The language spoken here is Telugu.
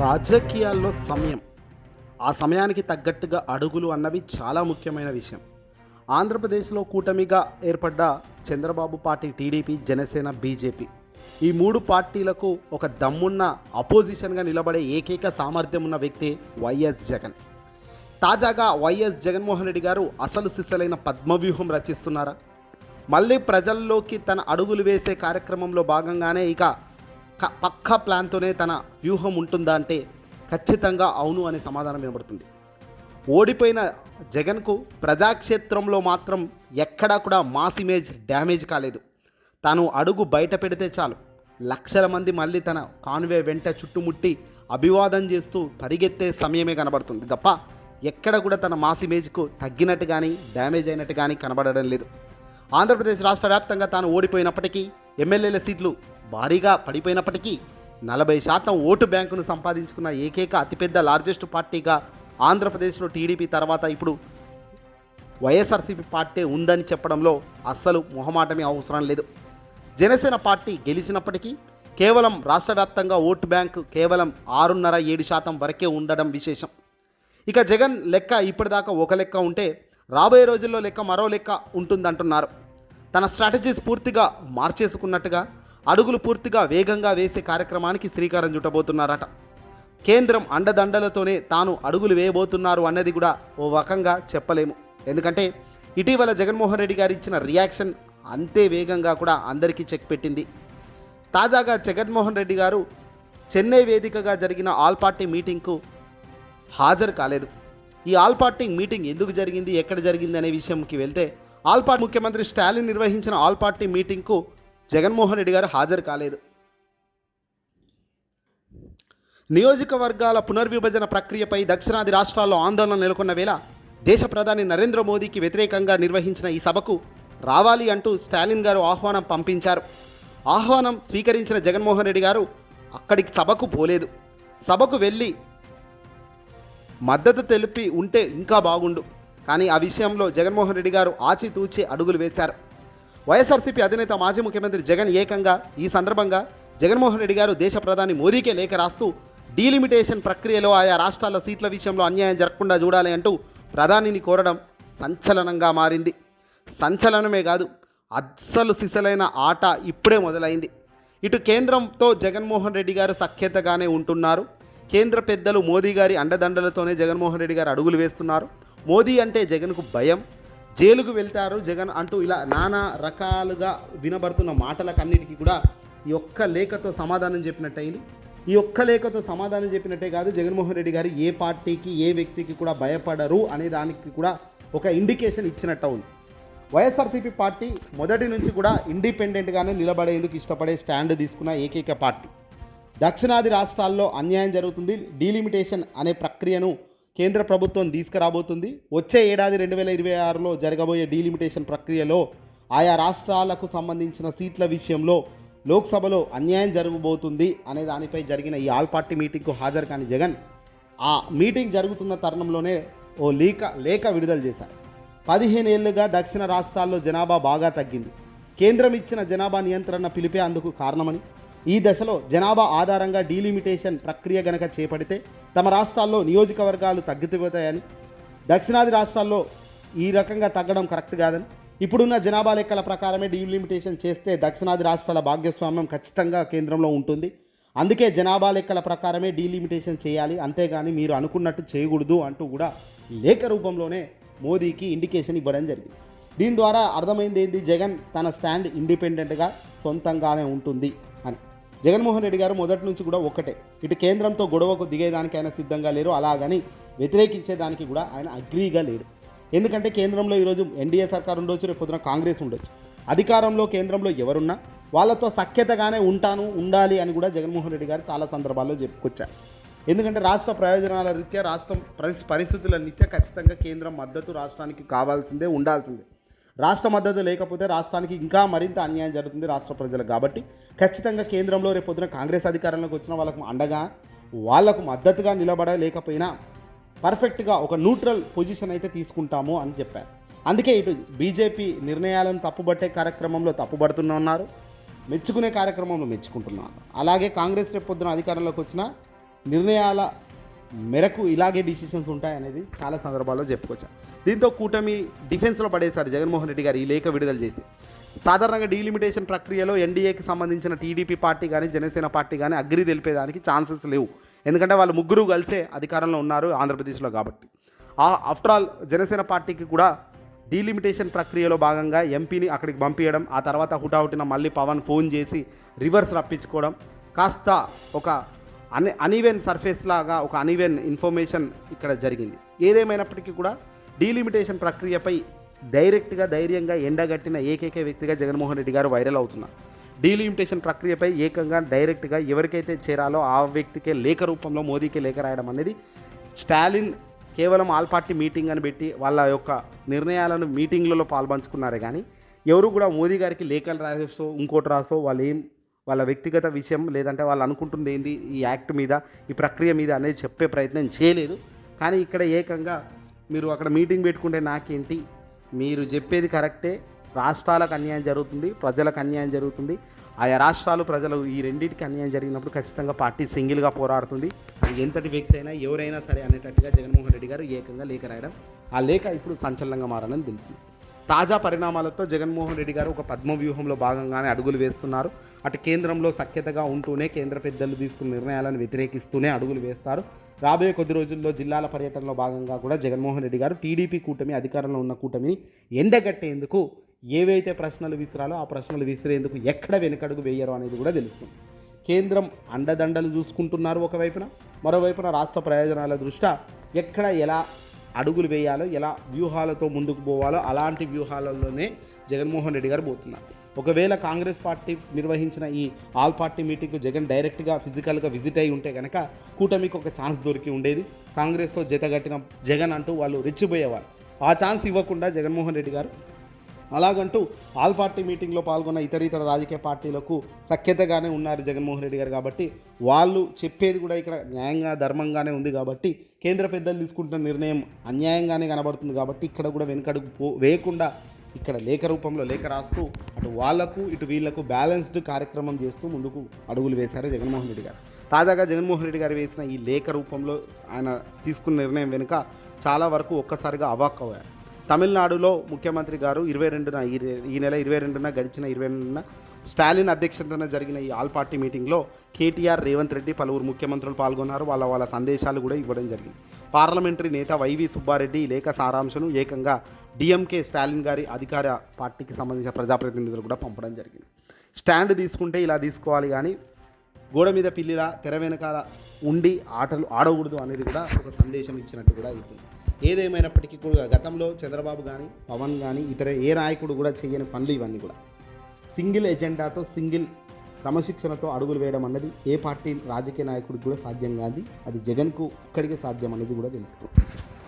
రాజకీయాల్లో సమయం. ఆ సమయానికి తగ్గట్టుగా అడుగులు అన్నవి చాలా ముఖ్యమైన విషయం. ఆంధ్రప్రదేశ్లో కూటమిగా ఏర్పడ్డ Chandrababu party TDP Janasena BJP ఈ మూడు పార్టీలకు ఒక దమ్మున్న అపోజిషన్గా నిలబడే ఏకైక సామర్థ్యం ఉన్న వ్యక్తి వైఎస్ జగన్. తాజాగా వైఎస్ జగన్మోహన్ రెడ్డి గారు అసలు సిసలైన పద్మవ్యూహం రచిస్తున్నారా? మళ్ళీ ప్రజల్లోకి తన అడుగులు వేసే కార్యక్రమంలో భాగంగానే ఇక పక్కా ప్లాన్తోనే తన వ్యూహం ఉంటుందా అంటే ఖచ్చితంగా అవును అనే సమాధానం వినబడుతుంది. ఓడిపోయిన జగన్కు ప్రజాక్షేత్రంలో మాత్రం ఎక్కడా కూడా మాస్ ఇమేజ్ డ్యామేజ్ కాలేదు. తాను అడుగు బయట పెడితే చాలు. లక్షల మంది మళ్ళీ తన కాన్వే వెంట చుట్టుముట్టి అభివాదం చేస్తూ పరిగెత్తే సమయమే కనబడుతుంది తప్ప ఎక్కడ కూడా తన మాస్ ఇమేజ్కు తగ్గినట్టు కానీ డ్యామేజ్ అయినట్టు కానీ కనబడడం లేదు. ఆంధ్రప్రదేశ్ రాష్ట్ర వ్యాప్తంగా తాను ఓడిపోయినప్పటికీ ఎమ్మెల్యేల సీట్లు భారీగా పడిపోయినప్పటికీ నలభై శాతం ఓటు బ్యాంకును సంపాదించుకున్న ఏకైక అతిపెద్ద లార్జెస్ట్ పార్టీగా ఆంధ్రప్రదేశ్లో టీడీపీ తర్వాత ఇప్పుడు వైఎస్ఆర్సీపీ పార్టీ ఉందని చెప్పడంలో అస్సలు మొహమాటమే అవసరం లేదు. జనసేన పార్టీ గెలిచినప్పటికీ కేవలం రాష్ట్ర వ్యాప్తంగా ఓటు బ్యాంకు కేవలం ఆరున్నర ఏడు శాతం వరకే ఉండడం విశేషం. ఇక జగన్ లెక్క ఇప్పటిదాకా ఒక లెక్క ఉంటే రాబోయే రోజుల్లో లెక్క మరో లెక్క ఉంటుందంటున్నారు. తన స్ట్రాటజీస్ పూర్తిగా మార్చేసుకున్నట్టుగా అడుగులు పూర్తిగా వేగంగా వేసే కార్యక్రమానికి శ్రీకారం చుట్టబోతున్నారట. కేంద్రం అండదండలతోనే తాను అడుగులు వేయబోతున్నారు అన్నది కూడా ఓ రకంగా చెప్పలేము. ఎందుకంటే ఇటీవల జగన్మోహన్ రెడ్డి గారు ఇచ్చిన రియాక్షన్ అంతే వేగంగా కూడా అందరికీ చెక్ పెట్టింది. తాజాగా జగన్మోహన్ రెడ్డి గారు చెన్నై వేదికగా జరిగిన ఆల్ పార్టీ మీటింగ్కు హాజరు కాలేదు. ఈ ఆల్ పార్టీ మీటింగ్ ఎందుకు జరిగింది ఎక్కడ జరిగింది అనే విషయంకి వెళ్తే ఆల్ పార్టీ ముఖ్యమంత్రి స్టాలిన్ నిర్వహించిన ఆల్ పార్టీ మీటింగ్కు జగన్మోహన్ రెడ్డి గారు హాజరు కాలేదు. నియోజకవర్గాల పునర్విభజన ప్రక్రియపై దక్షిణాది రాష్ట్రాల్లో ఆందోళన నెలకొన్న వేళ దేశ ప్రధాని నరేంద్ర మోదీకి వ్యతిరేకంగా నిర్వహించిన ఈ సభకు రావాలి అంటూ స్టాలిన్ గారు ఆహ్వానం పంపించారు. ఆహ్వానం స్వీకరించిన జగన్మోహన్ రెడ్డి గారు అక్కడికి సభకు పోలేదు. సభకు వెళ్ళి మద్దతు తెలిపి ఉంటే ఇంకా బాగుండు. కానీ ఆ విషయంలో జగన్మోహన్ రెడ్డి గారు ఆచితూచి అడుగులు వేశారు. వైఎస్ఆర్సీపీ అధినేత మాజీ ముఖ్యమంత్రి జగన్ ఏకంగా ఈ సందర్భంగా జగన్మోహన్ రెడ్డి గారు దేశ ప్రధాని మోదీకే లేఖ రాస్తూ డీలిమిటేషన్ ప్రక్రియలో ఆయా రాష్ట్రాల సీట్ల విషయంలో అన్యాయం జరగకుండా చూడాలి అంటూ ప్రధానిని కోరడం సంచలనంగా మారింది. సంచలనమే కాదు అస్సలు సిసలైన ఆట ఇప్పుడే మొదలైంది. ఇటు కేంద్రంతో జగన్మోహన్ రెడ్డి గారు సఖ్యతగానే ఉంటున్నారు. కేంద్ర పెద్దలు మోదీ గారి అండదండలతోనే జగన్మోహన్ రెడ్డి గారు అడుగులు వేస్తున్నారు. మోదీ అంటే జగన్కు భయం జైలుకు వెళ్తారు జగన్ అంటూ ఇలా నానా రకాలుగా వినబడుతున్న మాటలకన్నిటికీ కూడా ఈ ఒక్క లేఖతో సమాధానం చెప్పినట్టయింది. ఈ ఒక్క లేఖతో సమాధానం చెప్పినట్టే కాదు జగన్మోహన్ రెడ్డి గారు ఏ పార్టీకి ఏ వ్యక్తికి కూడా భయపడరు అనే దానికి కూడా ఒక ఇండికేషన్ ఇచ్చినట్టు ఉంది వైఎస్ఆర్సీపీ పార్టీ మొదటి నుంచి కూడా ఇండిపెండెంట్గానే నిలబడేందుకు ఇష్టపడే స్టాండ్ తీసుకున్న ఏకైక పార్టీ. దక్షిణాది రాష్ట్రాల్లో అన్యాయం జరుగుతుంది డీలిమిటేషన్ అనే ప్రక్రియను కేంద్ర ప్రభుత్వం తీసుకురాబోతుంది. వచ్చే ఏడాది రెండు వేల ఇరవై ఆరులో జరగబోయే డీలిమిటేషన్ ప్రక్రియలో ఆయా రాష్ట్రాలకు సంబంధించిన సీట్ల విషయంలో లోక్సభలో అన్యాయం జరగబోతుంది అనే దానిపై జరిగిన ఈ ఆల్ పార్టీ మీటింగ్కు హాజరు కాని జగన్ ఆ మీటింగ్ జరుగుతున్న తరుణంలోనే ఓ లేఖ లేఖ విడుదల చేశారు. పదిహేను ఏళ్ళుగా దక్షిణ రాష్ట్రాల్లో జనాభా బాగా తగ్గింది. కేంద్రం ఇచ్చిన జనాభా నియంత్రణ పిలిపే అందుకు కారణమని ఈ దశలో జనాభా ఆధారంగా డీలిమిటేషన్ ప్రక్రియ గనక చేపడితే తమ రాష్ట్రాల్లో నియోజకవర్గాలు తగ్గిపోతాయని దక్షిణాది రాష్ట్రాల్లో ఈ రకంగా తగ్గడం కరెక్ట్ కాదని ఇప్పుడున్న జనాభా లెక్కల ప్రకారమే డీలిమిటేషన్ చేస్తే దక్షిణాది రాష్ట్రాల భాగస్వామ్యం ఖచ్చితంగా కేంద్రంలో ఉంటుంది. అందుకే జనాభా లెక్కల ప్రకారమే డీలిమిటేషన్ చేయాలి. అంతేగాని మీరు అనుకున్నట్టు చేయకూడదు అంటూ కూడా లేఖ రూపంలోనే మోదీకి ఇండికేషన్ ఇవ్వడం జరిగింది. దీని ద్వారా అర్థమైంది ఏంది? జగన్ తన స్టాండ్ ఇండిపెండెంట్గా సొంతంగానే ఉంటుంది అని. జగన్మోహన్ రెడ్డి గారు మొదటి నుంచి కూడా ఒక్కటే. ఇటు కేంద్రంతో గొడవకు దిగేదానికి ఆయన సిద్ధంగా లేరు. అలాగని వ్యతిరేకించేదానికి కూడా ఆయన అగ్రీగా లేరు. ఎందుకంటే కేంద్రంలో ఈరోజు ఎన్డీఏ సర్కార్ ఉండొచ్చు రేపు పొద్దున కాంగ్రెస్ ఉండొచ్చు. అధికారంలో కేంద్రంలో ఎవరున్నా వాళ్ళతో సఖ్యతగానే ఉంటాను ఉండాలి అని కూడా జగన్మోహన్ రెడ్డి గారు చాలా సందర్భాల్లో చెప్పుకొచ్చారు. ఎందుకంటే రాష్ట్ర ప్రయోజనాల రీత్యా రాష్ట్రం పరిస్థితుల రీత్యా ఖచ్చితంగా కేంద్రం మద్దతు రాష్ట్రానికి కావాల్సిందే ఉండాల్సిందే. రాష్ట్ర మద్దతు లేకపోతే రాష్ట్రానికి ఇంకా మరింత అన్యాయం జరుగుతుంది రాష్ట్ర ప్రజలకు. కాబట్టి ఖచ్చితంగా కేంద్రంలో రేపు పొద్దున కాంగ్రెస్ అధికారంలోకి వచ్చిన వాళ్ళకు అండగా వాళ్ళకు మద్దతుగా నిలబడలేకపోయినా పర్ఫెక్ట్గా ఒక న్యూట్రల్ పొజిషన్ అయితే తీసుకుంటాము అని చెప్పారు. అందుకే ఇటు బీజేపీ నిర్ణయాలను తప్పుబట్టే కార్యక్రమంలో తప్పుబడుతున్నారు మెచ్చుకునే కార్యక్రమంలో మెచ్చుకుంటున్నారు అలాగే కాంగ్రెస్ రేపొద్దున అధికారంలోకి వచ్చిన నిర్ణయాల మేరకు ఇలాగే డిసిషన్స్ ఉంటాయనేది చాలా సందర్భాల్లో చెప్పుకోవచ్చు దీంతో కూటమి డిఫెన్స్లో పడేశారు జగన్మోహన్ రెడ్డి గారు ఈ లేఖ విడుదల చేసి. సాధారణంగా డీలిమిటేషన్ ప్రక్రియలో ఎన్డీఏకి సంబంధించిన టీడీపీ పార్టీ కానీ జనసేన పార్టీ కానీ అగ్రి తెలిపేదానికి ఛాన్సెస్ లేవు. ఎందుకంటే వాళ్ళు ముగ్గురు కలిసే అధికారంలో ఉన్నారు ఆంధ్రప్రదేశ్లో కాబట్టి. ఆఫ్టర్ ఆల్ జనసేన పార్టీకి కూడా డీలిమిటేషన్ ప్రక్రియలో భాగంగా ఎంపీని అక్కడికి పంపించడం ఆ తర్వాత హుటాహుటిన మళ్ళీ పవన్ ఫోన్ చేసి రివర్స్ రప్పించుకోవడం కాస్త ఒక అన్ అనీవెన్ సర్ఫేస్ లాగా ఒక అనీవెన్ ఇన్ఫర్మేషన్ ఇక్కడ జరిగింది. ఏదేమైనప్పటికీ కూడా డీలిమిటేషన్ ప్రక్రియపై డైరెక్ట్గా ధైర్యంగా ఎండగట్టిన ఏకైక వ్యక్తిగా జగన్మోహన్ రెడ్డి గారు వైరల్ అవుతున్నారు. డీలిమిటేషన్ ప్రక్రియపై ఏకంగా డైరెక్ట్గా ఎవరికైతే చేరాలో ఆ వ్యక్తికే లేఖ రూపంలో మోదీకి లేఖ రాయడం అనేది స్టాలిన్ కేవలం ఆల్ పార్టీ మీటింగ్ అని పెట్టి వాళ్ళ యొక్క నిర్ణయాలను మీటింగ్లలో పాల్పంచుకున్నారే కానీ ఎవరు కూడా మోదీ గారికి లేఖలు రాసో ఇంకోటి రాసో వాళ్ళు ఏం వాళ్ళ వ్యక్తిగత విషయం లేదంటే వాళ్ళు అనుకుంటుంది ఏంది ఈ యాక్ట్ మీద ఈ ప్రక్రియ మీద అనేది చెప్పే ప్రయత్నం చేయలేదు. కానీ ఇక్కడ ఏకంగా మీరు అక్కడ మీటింగ్ పెట్టుకుంటే నాకేంటి? మీరు చెప్పేది కరెక్టే. రాష్ట్రాలకు అన్యాయం జరుగుతుంది ప్రజలకు అన్యాయం జరుగుతుంది. ఆయా రాష్ట్రాలు ప్రజలు ఈ రెండింటికి అన్యాయం జరిగినప్పుడు ఖచ్చితంగా పార్టీ సింగిల్గా పోరాడుతుంది. అది ఎంతటి వ్యక్తి అయినా ఎవరైనా సరే అనేటట్టుగా జగన్మోహన్ రెడ్డి గారు ఏకంగా లేఖ రాయడం ఆ లేఖ ఇప్పుడు సంచలనంగా మారనని తెలిసింది. తాజా పరిణామాలతో జగన్మోహన్ రెడ్డి గారు ఒక పద్మ వ్యూహంలో భాగంగానే అడుగులు వేస్తున్నారు. అటు కేంద్రంలో సఖ్యతగా ఉంటూనే కేంద్ర పెద్దలు తీసుకున్న నిర్ణయాలను వ్యతిరేకిస్తూనే అడుగులు వేస్తారు. రాబోయే కొద్ది రోజుల్లో జిల్లాల పర్యటనలో భాగంగా కూడా జగన్మోహన్ రెడ్డి గారు టీడీపీ కూటమి అధికారంలో ఉన్న కూటమిని ఎండగట్టేందుకు ఏవైతే ప్రశ్నలు విసిరాలో ఆ ప్రశ్నలు విసిరేందుకు ఎక్కడ వెనుకడుగు వేయరు అనేది కూడా తెలుస్తుంది. కేంద్రం అండదండలు చూసుకుంటున్నారు ఒకవైపున మరోవైపున రాష్ట్ర ప్రయోజనాల దృష్ట్యా ఎక్కడ ఎలా అడుగులు వేయాలో ఎలా వ్యూహాలతో ముందుకు పోవాలో అలాంటి వ్యూహాలలోనే జగన్మోహన్ రెడ్డి గారు పోతున్నారు. ఒకవేళ కాంగ్రెస్ పార్టీ నిర్వహించిన ఈ ఆల్ పార్టీ మీటింగ్కు జగన్ డైరెక్ట్గా ఫిజికల్గా విజిట్ అయి ఉంటే కనుక కూటమికి ఒక ఛాన్స్ దొరికి ఉండేది. కాంగ్రెస్తో జతగట్టిన జగన్ అంటూ వాళ్ళు రెచ్చిపోయేవారు. ఆ ఛాన్స్ ఇవ్వకుండా జగన్మోహన్ రెడ్డి గారు అలాగంటూ ఆల్ పార్టీ మీటింగ్లో పాల్గొన్న ఇతర ఇతర రాజకీయ పార్టీలకు సఖ్యతగానే ఉన్నారు జగన్మోహన్ రెడ్డి గారు కాబట్టి వాళ్ళు చెప్పేది కూడా ఇక్కడ న్యాయంగా ధర్మంగానే ఉంది కాబట్టి కేంద్ర పెద్దలు తీసుకుంటున్న నిర్ణయం అన్యాయంగానే కనబడుతుంది కాబట్టి ఇక్కడ కూడా వెనుకడుగు పో వేయకుండా ఇక్కడ లేఖ రూపంలో లేఖ రాస్తూ అటు వాళ్ళకు ఇటు వీళ్ళకు బ్యాలెన్స్డ్ కార్యక్రమం చేస్తూ ముందుకు అడుగులు వేశారు జగన్మోహన్ రెడ్డి గారు. తాజాగా జగన్మోహన్ రెడ్డి గారు వేసిన ఈ లేఖ రూపంలో ఆయన తీసుకున్న నిర్ణయం వెనుక చాలా వరకు ఒక్కసారిగా అవాక్ అయ్యారు. తమిళనాడులో ముఖ్యమంత్రి గారు ఇరవై రెండున ఈ ఈ నెల ఇరవై రెండున గడిచిన ఇరవై రెండున స్టాలిన్ అధ్యక్షతన జరిగిన ఈ ఆల్ పార్టీ మీటింగ్లో కేటీఆర్ రేవంత్ రెడ్డి పలువురు ముఖ్యమంత్రులు పాల్గొన్నారు. వాళ్ళ వాళ్ళ సందేశాలు కూడా ఇవ్వడం జరిగింది. పార్లమెంటరీ నేత వైవి సుబ్బారెడ్డి లేఖ సారాంశను ఏకంగా డిఎంకే స్టాలిన్ గారి అధికార పార్టీకి సంబంధించిన ప్రజాప్రతినిధులు కూడా పంపడం జరిగింది. స్టాండ్ తీసుకుంటే ఇలా తీసుకోవాలి కానీ గోడ మీద పిల్లిలా తెర వెనకాల ఉండి ఆటలు ఆడకూడదు అనేది కూడా ఒక సందేశం ఇచ్చినట్టు కూడా అవుతుంది. ఏదేమైనప్పటికీ కూడా గతంలో చంద్రబాబు కానీ పవన్ కానీ ఇతర ఏ నాయకుడు కూడా చేయని పనులు ఇవన్నీ కూడా. సింగిల్ ఎజెండాతో సింగిల్ క్రమశిక్షణతో అడుగులు వేయడం అన్నది ఏ పార్టీ రాజకీయ నాయకుడికి కూడా సాధ్యం కాదు. అది జగన్కు ఒక్కడికే సాధ్యం అనేది కూడా తెలుస్తుంది